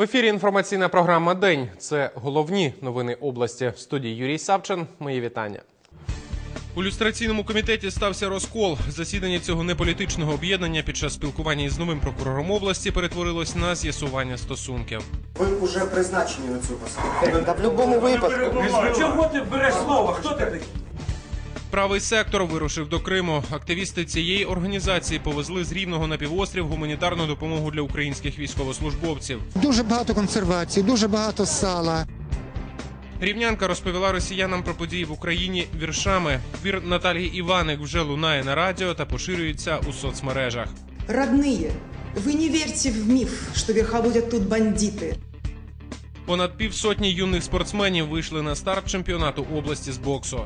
В ефірі інформаційна програма День. Це головні новини області. В студії Юрій Савчин. Мої вітання. У люстраційному комітеті стався розкол. Засідання цього неполітичного об'єднання під час спілкування із новим прокурором області перетворилось на з'ясування стосунків. Ви вже призначені на цю посаду. Та в будь-якому випадку. Чого ти береш слово? Хто ти такий? Правий сектор вирушив до Криму. Активісти цієї організації повезли з рівного на півострів гуманітарну допомогу для українських військовослужбовців. Дуже багато консервації, дуже багато сала. Рівнянка розповіла росіянам про події в Україні віршами. Твір Наталії Іваник вже лунає на радіо та поширюється у соцмережах. Родные, вы не верьте в миф, что верховодят тут бандиты. Понад півсотні юних спортсменів вийшли на старт чемпіонату області з боксу.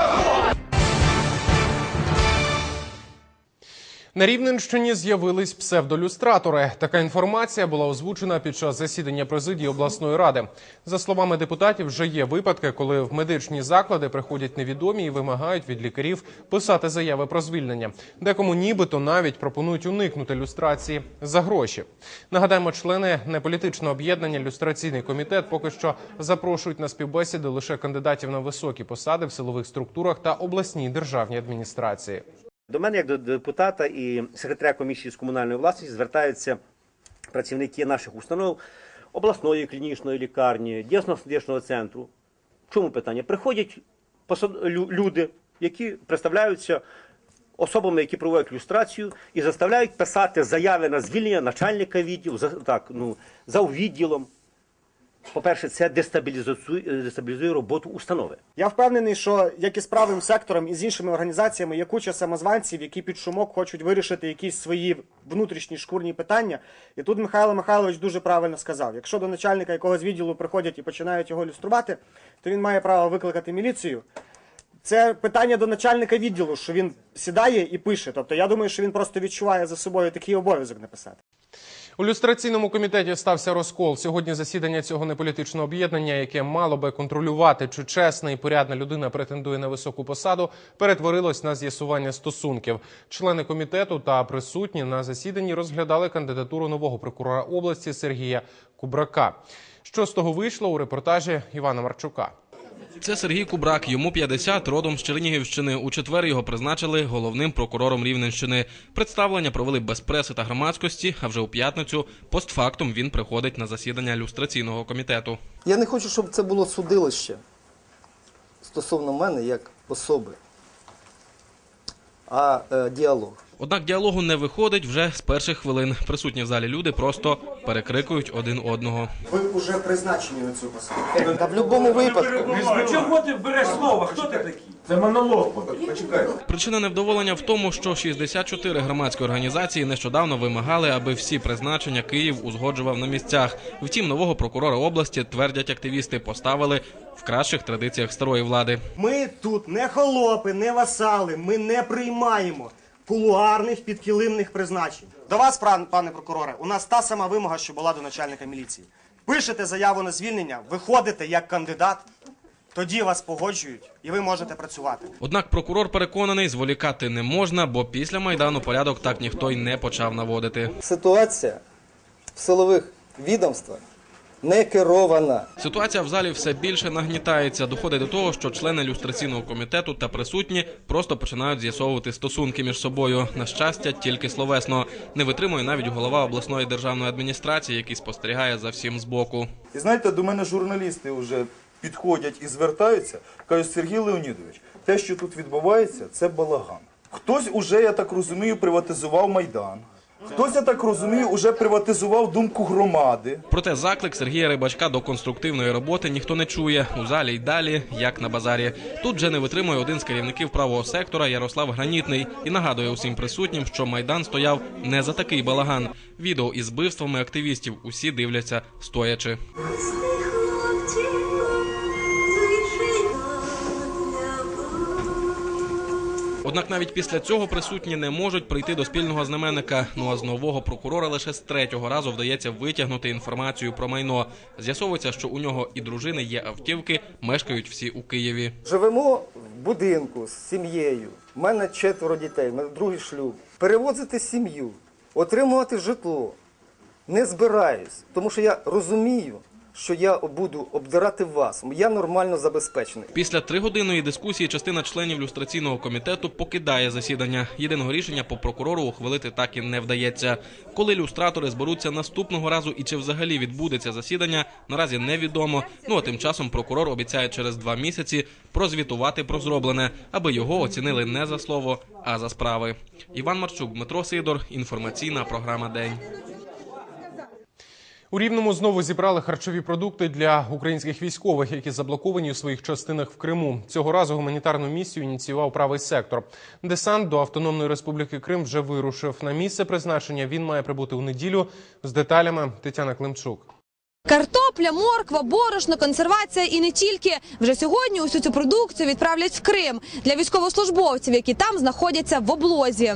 На Рівненщині з'явились псевдолюстратори. Така інформація була озвучена під час засідання президії обласної ради. За словами депутатів, вже є випадки, коли в медичні заклади приходять невідомі і вимагають від лікарів писати заяви про звільнення. Декому нібито навіть пропонують уникнути люстрації за гроші. Нагадаємо, члени неполітичного об'єднання люстраційний комітет поки що запрошують на співбесіди лише кандидатів на високі посади в силових структурах та обласній державній адміністрації. До мене, як до депутата і секретаря комісії з комунальної власності, звертаються працівники наших установ обласної клінічної лікарні, діагностичного центру. Чому питання? Приходять люди, які представляються особами, які проводять люстрацію, і заставляють писати заяви на звільнення начальника відділу, за, так, ну, за відділом. По-перше, це дестабілізує, дестабілізує роботу установи. Я впевнений, що як і з правим сектором, і з іншими організаціями є куча самозванців, які під шумок хочуть вирішити якісь свої внутрішні шкурні питання. І тут Михайло Михайлович дуже правильно сказав: якщо до начальника якогось відділу приходять і починають його люструвати, то він має право викликати міліцію. Це питання до начальника відділу, що він сідає і пише. Тобто я думаю, що він просто відчуває за собою такий обов'язок написати. У люстраційному комітеті стався розкол. Сьогодні засідання цього неполітичного об'єднання, яке мало би контролювати, чи чесна і порядна людина претендує на високу посаду, перетворилось на з'ясування стосунків. Члени комітету та присутні на засіданні розглядали кандидатуру нового прокурора області Сергія Кубрака. Що з того вийшло у репортажі Івана Марчука? Це Сергій Кубрак, йому 50, родом з Чернігівщини. У четвер його призначили головним прокурором Рівненщини. Представлення провели без преси та громадськості. А вже у п'ятницю постфактум він приходить на засідання люстраційного комітету. Я не хочу, щоб це було судилище стосовно мене як особи, а е, діалог. Однак діалогу не виходить вже з перших хвилин. Присутні в залі люди просто перекрикують один одного. Ви вже призначені на цю посаду. Та в будь-якому випадку. Чого ти береш слово? Хто ти такий? Це монолог. Причина невдоволення в тому, що 64 громадські організації нещодавно вимагали, аби всі призначення Київ узгоджував на місцях. Втім, нового прокурора області твердять активісти, поставили в кращих традиціях старої влади. Ми тут не холопи, не васали, ми не приймаємо кулуарних підкилимних призначень. До вас, пан- пане прокуроре, у нас та сама вимога, що була до начальника міліції. Пишете заяву на звільнення, виходите як кандидат, тоді вас погоджують і ви можете працювати. Однак прокурор переконаний, зволікати не можна, бо після майдану порядок так ніхто й не почав наводити. Ситуація в силових відомствах не керована. Ситуація в залі все більше нагнітається. Доходить до того, що члени люстраційного комітету та присутні просто починають з'ясовувати стосунки між собою. На щастя, тільки словесно не витримує навіть голова обласної державної адміністрації, який спостерігає за всім збоку. І знаєте, до мене журналісти вже підходять і звертаються, кажуть, Сергій Леонідович, те, що тут відбувається, це балаган. Хтось уже, я так розумію, приватизував Майдан. Хтось, я так розумію, уже приватизував думку громади. Проте заклик Сергія Рибачка до конструктивної роботи ніхто не чує. У залі й далі, як на базарі. Тут вже не витримує один з керівників правого сектора Ярослав Гранітний і нагадує усім присутнім, що майдан стояв не за такий балаган. Відео із вбивствами активістів усі дивляться стоячи. Однак навіть після цього присутні не можуть прийти до спільного знаменника. Ну а з нового прокурора лише з третього разу вдається витягнути інформацію про майно. З'ясовується, що у нього і дружини є автівки, мешкають всі у Києві. Живемо в будинку з сім'єю. У мене четверо дітей, у мене другий шлюб. Перевозити сім'ю Отримувати житло не збираюсь, тому що я розумію, що я буду обдирати вас. Я нормально забезпечений. Після тригодинної дискусії частина членів люстраційного комітету покидає засідання. Єдиного рішення по прокурору ухвалити так і не вдається. Коли люстратори зберуться наступного разу і чи взагалі відбудеться засідання, наразі невідомо. Ну а тим часом прокурор обіцяє через два місяці прозвітувати про зроблене, аби його оцінили не за слово, а за справи. Іван Марчук, Дмитро Сидор. Інформаційна програма День. У Рівному знову зібрали харчові продукти для українських військових, які заблоковані у своїх частинах в Криму. Цього разу гуманітарну місію ініціював правий сектор. Десант до Автономної Республіки Крим вже вирушив на місце призначення. Він має прибути у неділю з деталями Тетяна Климчук. Картопля, морква, борошно, консервація і не тільки. Вже сьогодні усю цю продукцію відправлять в Крим для військовослужбовців, які там знаходяться в облозі.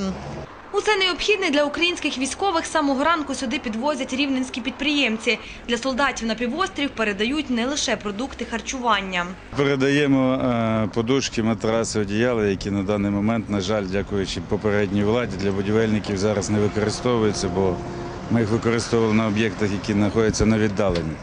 Усе необхідне для українських військових самого ранку сюди підвозять рівненські підприємці. Для солдатів на півострів передають не лише продукти харчування. Передаємо е, подушки, матраси, одіяла, які на даний момент, на жаль, дякуючи попередній владі, для будівельників зараз не використовуються, бо ми їх використовували на об'єктах, які знаходяться на віддаленні.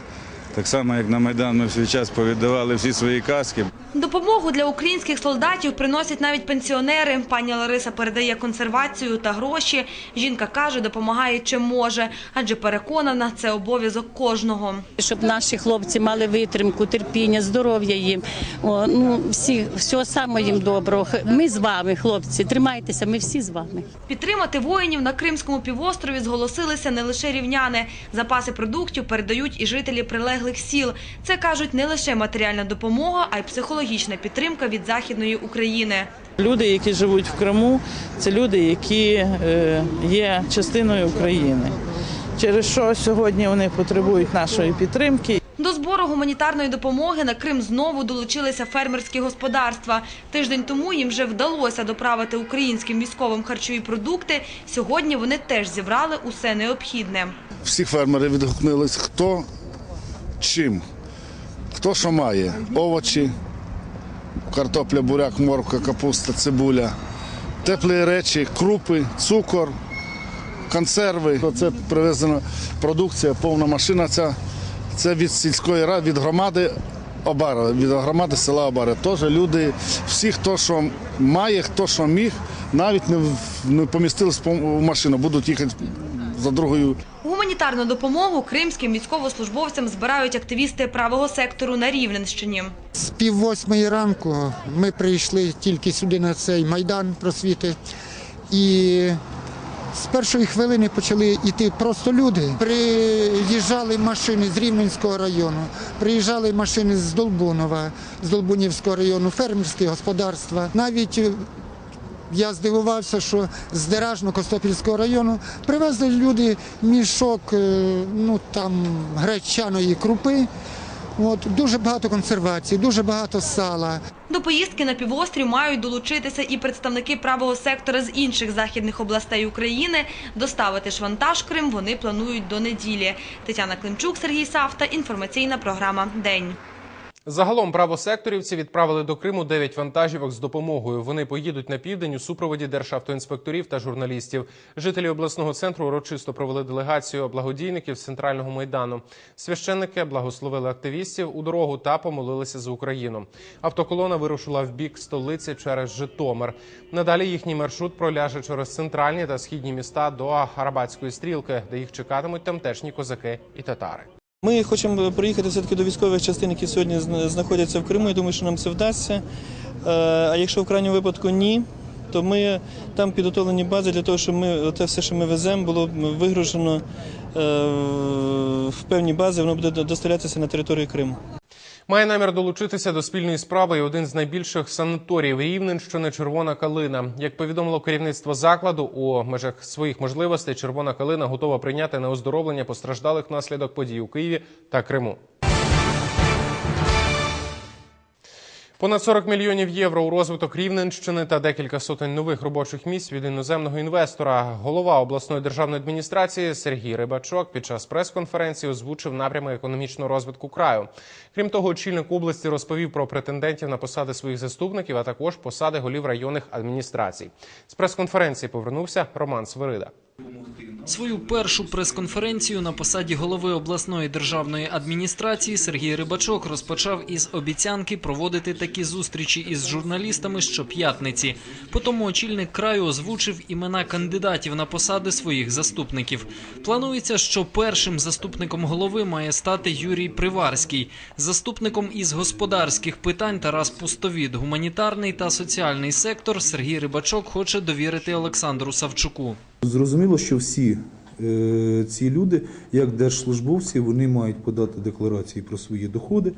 Так само, як на Майдан, ми в свій час повіддавали всі свої каски. Допомогу для українських солдатів приносять навіть пенсіонери. Пані Лариса передає консервацію та гроші. Жінка каже, допомагає чим може, адже переконана, це обов'язок кожного. щоб наші хлопці мали витримку, терпіння, здоров'я їм. О, ну всі всього самого їм доброго. Ми з вами, хлопці, тримайтеся. Ми всі з вами. Підтримати воїнів на Кримському півострові зголосилися не лише рівняни. Запаси продуктів передають і жителі прилеглих сіл. Це кажуть не лише матеріальна допомога, а й психологічна підтримка від західної України. Люди, які живуть в Криму, це люди, які е, є частиною України. Через що сьогодні вони потребують нашої підтримки. До збору гуманітарної допомоги на Крим знову долучилися фермерські господарства. Тиждень тому їм вже вдалося доправити українським військовим харчові продукти. Сьогодні вони теж зібрали усе необхідне. Всі фермери відгукнулись, хто чим, хто що має. Овочі, картопля, буряк, морква, капуста, цибуля, теплі речі, крупи, цукор, консерви. Це привезена продукція, повна машина. Ця, це від сільської ради, від громади Обара, від громади села Обара. Теж люди, всі, хто що має, хто що міг, навіть не помістились в машину, будуть їхати за другою Гуманітарну допомогу кримським військовослужбовцям збирають активісти правого сектору на Рівненщині. З пів восьмої ранку ми прийшли тільки сюди на цей майдан просвіти. І з першої хвилини почали йти просто люди. Приїжджали машини з Рівненського району, приїжджали машини з Долбунова, з Долбунівського району, фермерські господарства. Навіть я здивувався, що з Деражно-Костопільського району привезли люди мішок е, ну, там, гречаної крупи. От, дуже багато консервації, дуже багато сала. До поїздки на півострів мають долучитися і представники правого сектора з інших західних областей України. Доставити ж вантаж Крим вони планують до неділі. Тетяна Климчук, Сергій Савта. Інформаційна програма День. Загалом правосекторівці відправили до Криму 9 вантажівок з допомогою. Вони поїдуть на південь у супроводі державтоінспекторів та журналістів. Жителі обласного центру урочисто провели делегацію благодійників з центрального майдану. Священники благословили активістів у дорогу та помолилися за Україну. Автоколона вирушила в бік столиці через Житомир. Надалі їхній маршрут проляже через центральні та східні міста до Арабатської стрілки, де їх чекатимуть тамтешні козаки і татари. Ми хочемо приїхати все-таки до військових частин, які сьогодні знаходяться в Криму. Я думаю, що нам це вдасться. Е, А якщо в крайньому випадку ні, то ми там підготовлені бази для того, щоб ми те все, що ми веземо, було вигружено е, в певні бази, воно буде доставлятися на територію Криму. Має намір долучитися до спільної справи і один з найбільших санаторіїв Рівненщини Червона калина. Як повідомило керівництво закладу, у межах своїх можливостей Червона калина готова прийняти на оздоровлення постраждалих внаслідок подій у Києві та Криму. Понад 40 мільйонів євро у розвиток Рівненщини та декілька сотень нових робочих місць від іноземного інвестора. Голова обласної державної адміністрації Сергій Рибачок під час прес-конференції озвучив напрями економічного розвитку краю. Крім того, очільник області розповів про претендентів на посади своїх заступників, а також посади голів районних адміністрацій. З прес-конференції повернувся Роман Свирида. Свою першу прес-конференцію на посаді голови обласної державної адміністрації Сергій Рибачок розпочав із обіцянки проводити такі зустрічі із журналістами щоп'ятниці. Потім очільник краю озвучив імена кандидатів на посади своїх заступників. Планується, що першим заступником голови має стати Юрій Приварський, заступником із господарських питань Тарас Пустовід, гуманітарний та соціальний сектор Сергій Рибачок хоче довірити Олександру Савчуку. Зрозуміло, що всі е, ці люди, як держслужбовці, вони мають подати декларації про свої доходи.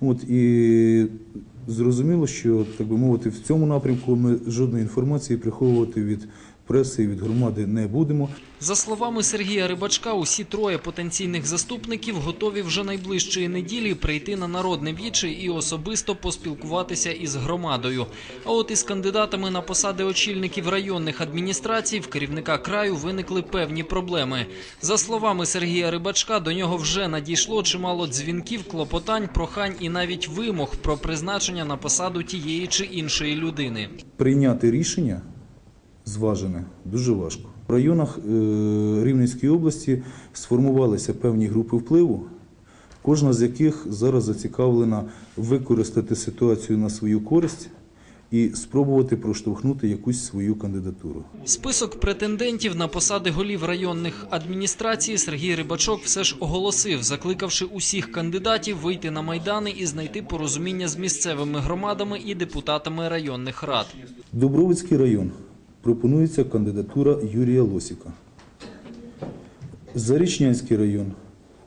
От, і зрозуміло, що, так би мовити, в цьому напрямку ми жодної інформації приховувати від преси і від громади не будемо. За словами Сергія Рибачка, усі троє потенційних заступників готові вже найближчої неділі прийти на народне віче і особисто поспілкуватися із громадою. А от із кандидатами на посади очільників районних адміністрацій в керівника краю виникли певні проблеми. За словами Сергія Рибачка, до нього вже надійшло чимало дзвінків, клопотань, прохань і навіть вимог про призначення на посаду тієї чи іншої людини. Прийняти рішення зважене дуже важко. В районах е, Рівненської області сформувалися певні групи впливу, кожна з яких зараз зацікавлена використати ситуацію на свою користь і спробувати проштовхнути якусь свою кандидатуру. Список претендентів на посади голів районних адміністрацій Сергій Рибачок все ж оголосив, закликавши усіх кандидатів вийти на майдани і знайти порозуміння з місцевими громадами і депутатами районних рад. Дубровицький район пропонується кандидатура Юрія Лосіка. Зарічнянський район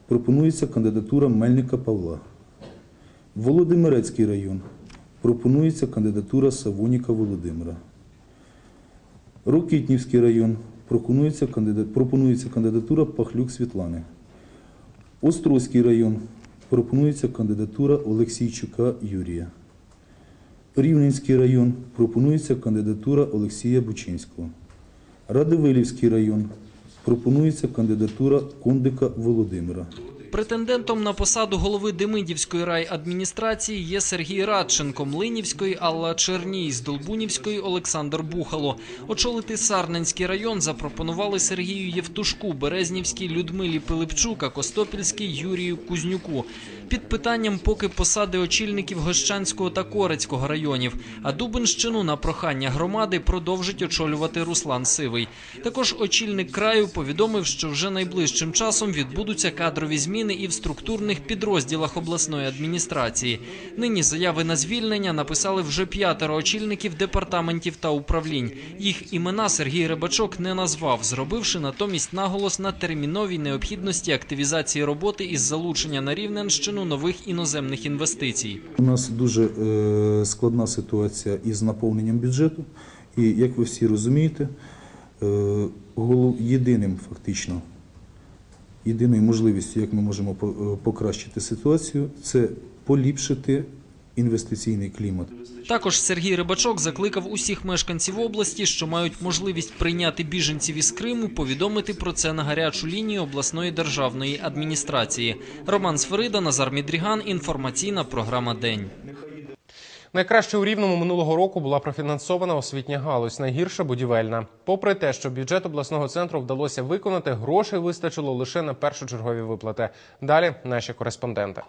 пропонується кандидатура Мельника Павла. Володимирецький район пропонується кандидатура Савоніка Володимира. Рокітнівський район пропонується, кандидатура Пахлюк Світлани. Острозький район пропонується кандидатура Олексійчука Юрія. Рівненський район пропонується кандидатура Олексія Бучинського. Радивилівський район пропонується кандидатура Кондика Володимира. Претендентом на посаду голови Демидівської райадміністрації є Сергій Радченко, Млинівської Алла Черній, з Долбунівської Олександр Бухало. Очолити Сарненський район запропонували Сергію Євтушку, Березнівській Людмилі Пилипчука, Костопільській Юрію Кузнюку. Під питанням поки посади очільників Гощанського та Корецького районів, а Дубинщину на прохання громади продовжить очолювати Руслан Сивий. Також очільник краю повідомив, що вже найближчим часом відбудуться кадрові зміни і в структурних підрозділах обласної адміністрації. Нині заяви на звільнення написали вже п'ятеро очільників департаментів та управлінь. Їх імена Сергій Рибачок не назвав, зробивши натомість наголос на терміновій необхідності активізації роботи із залучення на Рівненщину нових іноземних інвестицій. У нас дуже е, складна ситуація із наповненням бюджету. І як ви всі розумієте, е, єдиним фактично, єдиною можливістю, як ми можемо е, покращити ситуацію, це поліпшити інвестиційний клімат. Також Сергій Рибачок закликав усіх мешканців області, що мають можливість прийняти біженців із Криму, повідомити про це на гарячу лінію обласної державної адміністрації. Роман Сферида, Назар Мідріган. Інформаційна програма День. Найкраще у рівному минулого року була профінансована освітня галузь, найгірша будівельна. Попри те, що бюджет обласного центру вдалося виконати, грошей вистачило лише на першочергові виплати. Далі наші кореспонденти.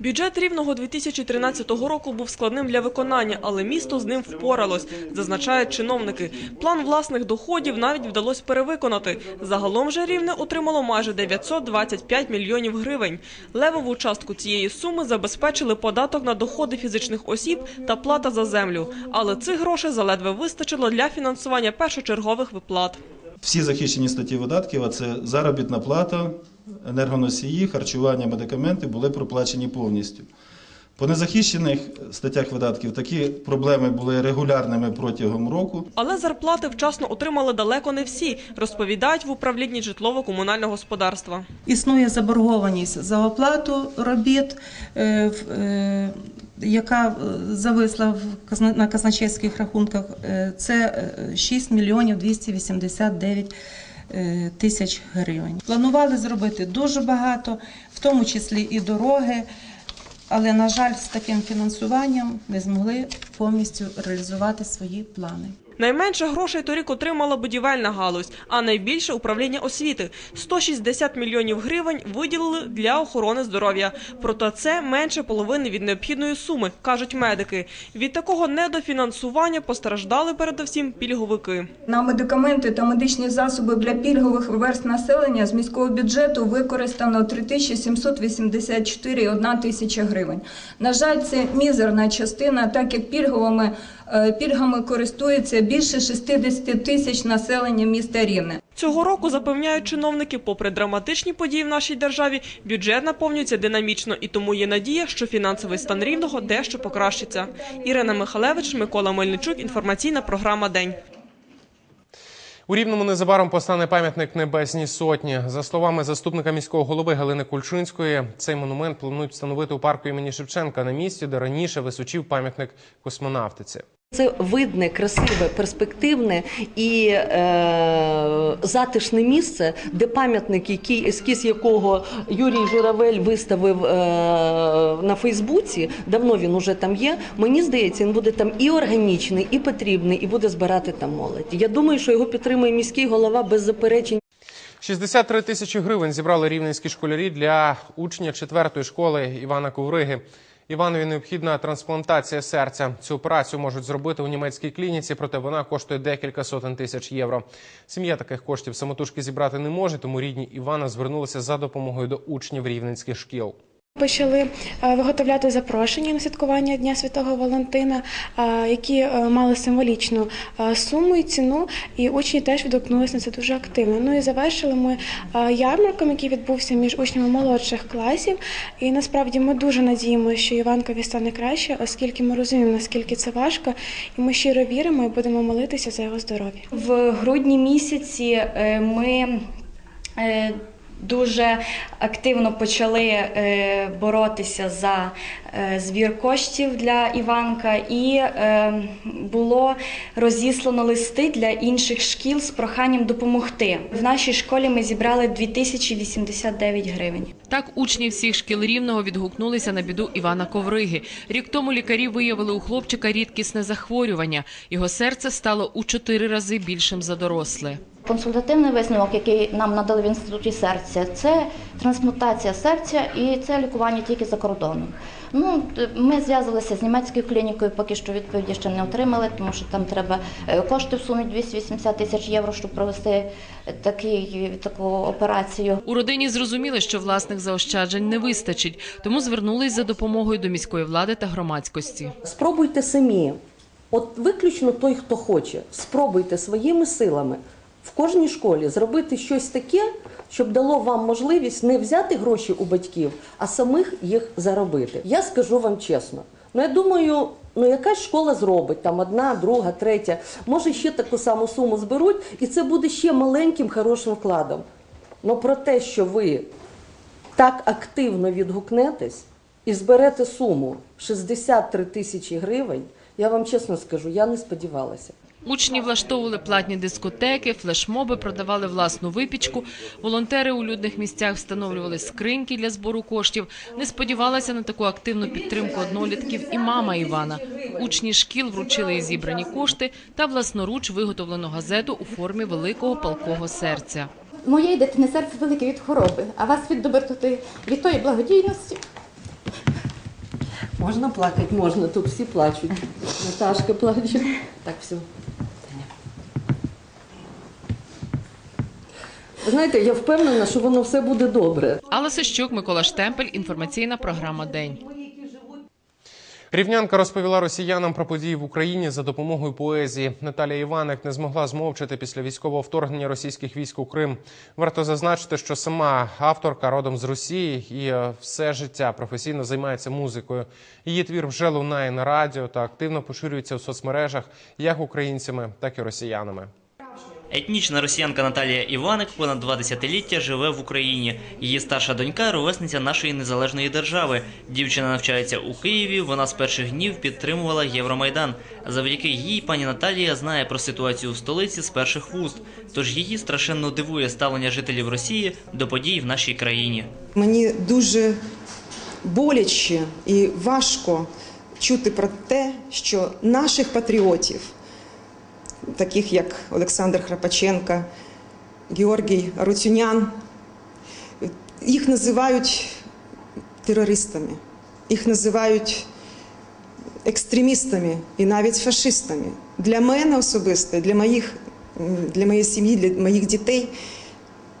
Бюджет рівного 2013 року був складним для виконання, але місто з ним впоралось, зазначають чиновники. План власних доходів навіть вдалося перевиконати. Загалом же рівне отримало майже 925 мільйонів гривень. Левову частку цієї суми забезпечили податок на доходи фізичних осіб та плата за землю. Але цих грошей заледве вистачило для фінансування першочергових виплат. Всі захищені статті видатків, а це заробітна плата, енергоносії, харчування, медикаменти були проплачені повністю. По незахищених статтях видатків такі проблеми були регулярними протягом року. Але зарплати вчасно отримали далеко не всі, розповідають в управлінні житлово-комунального господарства. Існує заборгованість за оплату робіт, е, е, яка е, зависла на казначейських рахунках. Е, Це е, 6 мільйонів 289 е, тисяч гривень. Планували зробити дуже багато, в тому числі і дороги. Але, на жаль, з таким фінансуванням не змогли повністю реалізувати свої плани. Найменше грошей торік отримала будівельна галузь, а найбільше управління освіти 160 мільйонів гривень виділили для охорони здоров'я. Проте це менше половини від необхідної суми, кажуть медики. Від такого недофінансування постраждали передусім пільговики. На медикаменти та медичні засоби для пільгових верст населення з міського бюджету використано 3784,1 тисяча гривень. На жаль, це мізерна частина, так як пільговими пільгами користується більше 60 тисяч населення міста Рівне. Цього року запевняють чиновники, попри драматичні події в нашій державі, бюджет наповнюється динамічно, і тому є надія, що фінансовий стан рівного дещо покращиться. Ірина Михалевич, Микола Мельничук. Інформаційна програма День. У Рівному незабаром постане пам'ятник Небесній Сотні. За словами заступника міського голови Галини Кульчинської, цей монумент планують встановити у парку імені Шевченка на місці, де раніше височив пам'ятник космонавтиці. Це видне, красиве, перспективне і е, затишне місце, де пам'ятник, який ескіз якого Юрій Журавель виставив е, на Фейсбуці. Давно він уже там є. Мені здається, він буде там і органічний, і потрібний, і буде збирати там молодь. Я думаю, що його підтримує міський голова без заперечень. 63 тисячі гривень зібрали рівненські школярі для учня четвертої школи Івана Ковриги. Іванові необхідна трансплантація серця. Цю операцію можуть зробити у німецькій клініці, проте вона коштує декілька сотень тисяч євро. Сім'я таких коштів самотужки зібрати не може, тому рідні Івана звернулися за допомогою до учнів рівненських шкіл. Почали е, виготовляти запрошення на святкування Дня Святого Валентина, е, які е, мали символічну суму і ціну, і учні теж відгукнулися на це дуже активно. Ну і завершили ми ярмарком, який відбувся між учнями молодших класів. І насправді ми дуже надіємося, що Іванкові стане краще, оскільки ми розуміємо, наскільки це важко, і ми щиро віримо і будемо молитися за його здоров'я. В грудні місяці ми дуже активно почали е, боротися за е, збір коштів для Іванка, і е, було розіслано листи для інших шкіл з проханням допомогти. В нашій школі ми зібрали 2089 гривень. Так учні всіх шкіл рівного відгукнулися на біду Івана Ковриги. Рік тому лікарі виявили у хлопчика рідкісне захворювання. Його серце стало у чотири рази більшим за доросле. Консультативний висновок, який нам надали в інституті серця, це трансплантація серця і це лікування тільки за кордоном. Ну, ми зв'язалися з німецькою клінікою, поки що відповіді ще не отримали, тому що там треба е, кошти в сумі 280 тисяч євро, щоб провести такий, таку операцію. У родині зрозуміли, що власних заощаджень не вистачить, тому звернулись за допомогою до міської влади та громадськості. Спробуйте самі. От виключно той, хто хоче, спробуйте своїми силами в кожній школі зробити щось таке, щоб дало вам можливість не взяти гроші у батьків, а самих їх заробити. Я скажу вам чесно. Ну я думаю, ну якась школа зробить там одна, друга, третя, може ще таку саму суму зберуть, і це буде ще маленьким хорошим вкладом. Ну про те, що ви так активно відгукнетесь і зберете суму 63 тисячі гривень, я вам чесно скажу, я не сподівалася. Учні влаштовували платні дискотеки, флешмоби, продавали власну випічку. Волонтери у людних місцях встановлювали скриньки для збору коштів. Не сподівалася на таку активну підтримку однолітків і мама Івана. Учні шкіл вручили їй зібрані кошти та власноруч виготовлену газету у формі великого палкого серця. Моєї дитини серце велике від хвороби, а вас від доброти, від тої благодійності. Можна плакати, можна, тут всі плачуть. Наташка плаче. Так, все. Знаєте, я впевнена, що воно все буде добре. Алла Сищук, Микола Штемпель. Інформаційна програма День. Рівнянка розповіла росіянам про події в Україні за допомогою поезії. Наталія Іваник не змогла змовчати після військового вторгнення російських військ у Крим. Варто зазначити, що сама авторка родом з Росії і е, все життя професійно займається музикою. Її твір вже лунає на радіо та активно поширюється у соцмережах як українцями, так і росіянами. Етнічна росіянка Наталія Іваник понад два десятиліття живе в Україні. Її старша донька ровесниця нашої незалежної держави. Дівчина навчається у Києві. Вона з перших днів підтримувала Євромайдан. Завдяки їй пані Наталія знає про ситуацію в столиці з перших вуст. Тож її страшенно дивує ставлення жителів Росії до подій в нашій країні. Мені дуже боляче і важко чути про те, що наших патріотів таких як Олександр Храпаченко, Георгій Рутюнян. Їх називають терористами, їх називають екстремістами і навіть фашистами. Для мене особисто, для моїх, для моєї сім'ї, для моїх дітей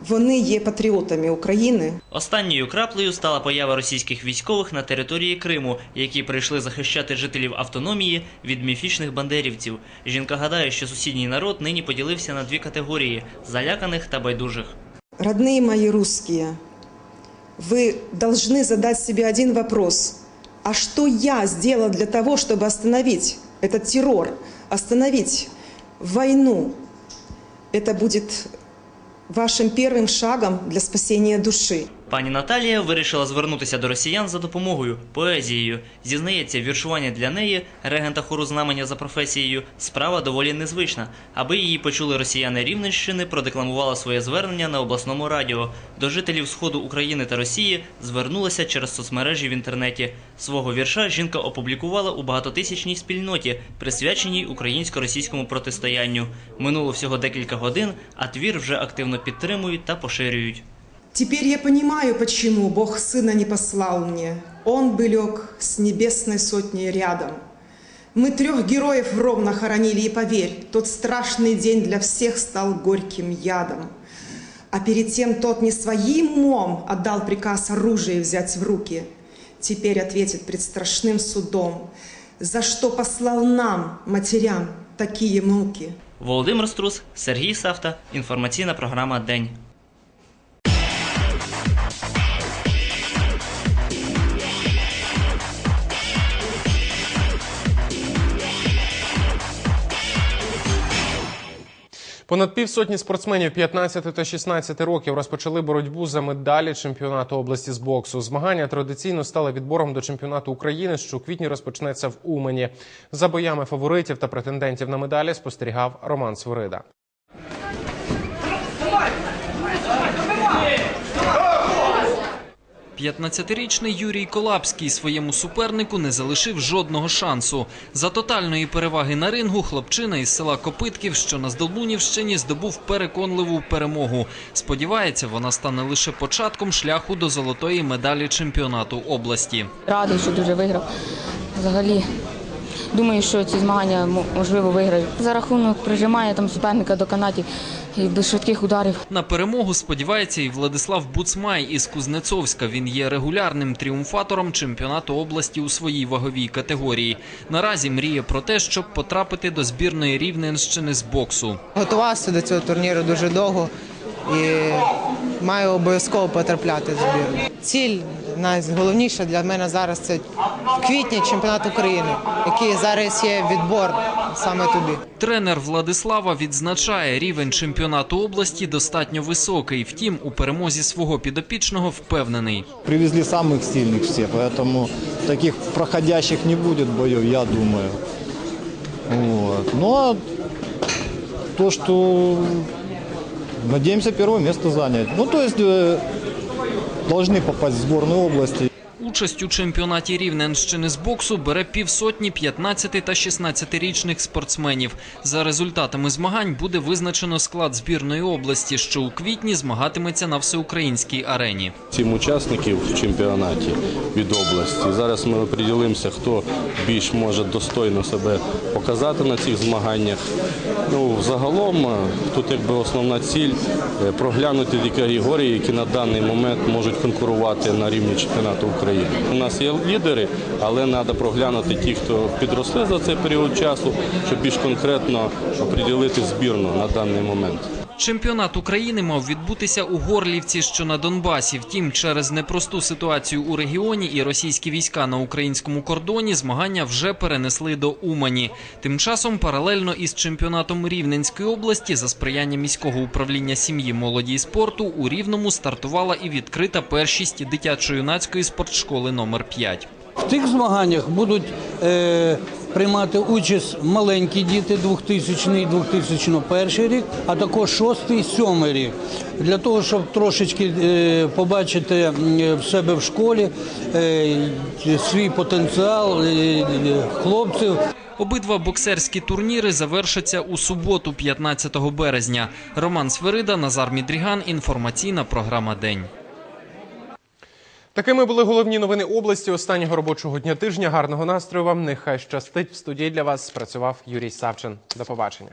вони є патріотами України. Останньою краплею стала поява російських військових на території Криму, які прийшли захищати жителів автономії від міфічних бандерівців. Жінка гадає, що сусідній народ нині поділився на дві категорії заляканих та байдужих. Родные мои русские, вы должны задать себе один вопрос. А что я сделала для того, чтобы остановить этот террор, остановить войну? Это будет вашим первым шагом для спасения души. Пані Наталія вирішила звернутися до росіян за допомогою поезією. Зізнається, віршування для неї, регента хору знамення за професією, справа доволі незвична. Аби її почули росіяни Рівненщини, продекламувала своє звернення на обласному радіо. До жителів сходу України та Росії звернулася через соцмережі в інтернеті. Свого вірша жінка опублікувала у багатотисячній спільноті, присвяченій українсько-російському протистоянню. Минуло всього декілька годин, а твір вже активно підтримують та поширюють. Теперь я понимаю, почему Бог Сына не послал мне. Он бы лег с небесной сотней рядом. Мы трех героев ровно хоронили, и поверь, тот страшный день для всех стал горьким ядом. А перед тем тот не своим умом отдал приказ оружие взять в руки. Теперь ответит пред страшным судом, за что послал нам, матерям, такие муки. Володимир Струс, Сергій Савта. Інформаційна програма День. Понад півсотні спортсменів 15 та 16 років розпочали боротьбу за медалі чемпіонату області з боксу. Змагання традиційно стали відбором до чемпіонату України, що у квітні розпочнеться в Умані. За боями фаворитів та претендентів на медалі спостерігав Роман Свирида. 15-річний Юрій Колапський своєму супернику не залишив жодного шансу. За тотальної переваги на рингу хлопчина із села Копитків, що на Здолбунівщині, здобув переконливу перемогу. Сподівається, вона стане лише початком шляху до золотої медалі чемпіонату області. Радий, що дуже виграв. Взагалі, думаю, що ці змагання мо- можливо виграю. За рахунок прижимання там суперника до канатів і без швидких ударів. На перемогу сподівається і Владислав Буцмай із Кузнецовська. Він є регулярним тріумфатором чемпіонату області у своїй ваговій категорії. Наразі мріє про те, щоб потрапити до збірної Рівненщини з боксу. Готувався до цього турніру дуже довго і маю обов'язково потрапляти в збірну. Ціль найголовніша для мене зараз це в квітні чемпіонат України, який зараз є відбор саме туди. Тренер Владислава відзначає, рівень чемпіонату області достатньо високий. Втім, у перемозі свого підопічного впевнений. Привезли самых сильных все, поэтому таких проходящих не будет боев, я думаю. Вот. Ну а то, что надеемся первое место занять. Ну то есть э, должны попасть в сборную области. Участь у чемпіонаті Рівненщини з боксу бере півсотні 15 та 16-річних спортсменів. За результатами змагань буде визначено склад збірної області, що у квітні змагатиметься на всеукраїнській арені. Сім учасників в чемпіонаті від області. Зараз ми оприділимося, хто більш може достойно себе показати на цих змаганнях. Ну, загалом е, тут якби основна ціль е, проглянути ті категорії, які на даний момент можуть конкурувати на рівні чемпіонату України. У нас є лідери, але треба проглянути ті, хто підросли за цей період часу, щоб більш конкретно оприділити збірну на даний момент. Чемпіонат України мав відбутися у Горлівці, що на Донбасі. Втім, через непросту ситуацію у регіоні і російські війська на українському кордоні змагання вже перенесли до Умані. Тим часом, паралельно із чемпіонатом Рівненської області, за сприяння міського управління сім'ї, молоді і спорту у Рівному стартувала і відкрита першість дитячо-юнацької спортшколи номер 5. В тих змаганнях будуть е, приймати участь маленькі діти 2000-2001 рік, а також 6-7 рік. Для того, щоб трошечки е, побачити в себе в школі е, свій потенціал е, хлопців. Обидва боксерські турніри завершаться у суботу, 15 березня. Роман Сверида, Назар Мідріган. Інформаційна програма День. Такими були головні новини області останнього робочого дня тижня. Гарного настрою вам. Нехай щастить в студії для вас. Працював Юрій Савчин. До побачення.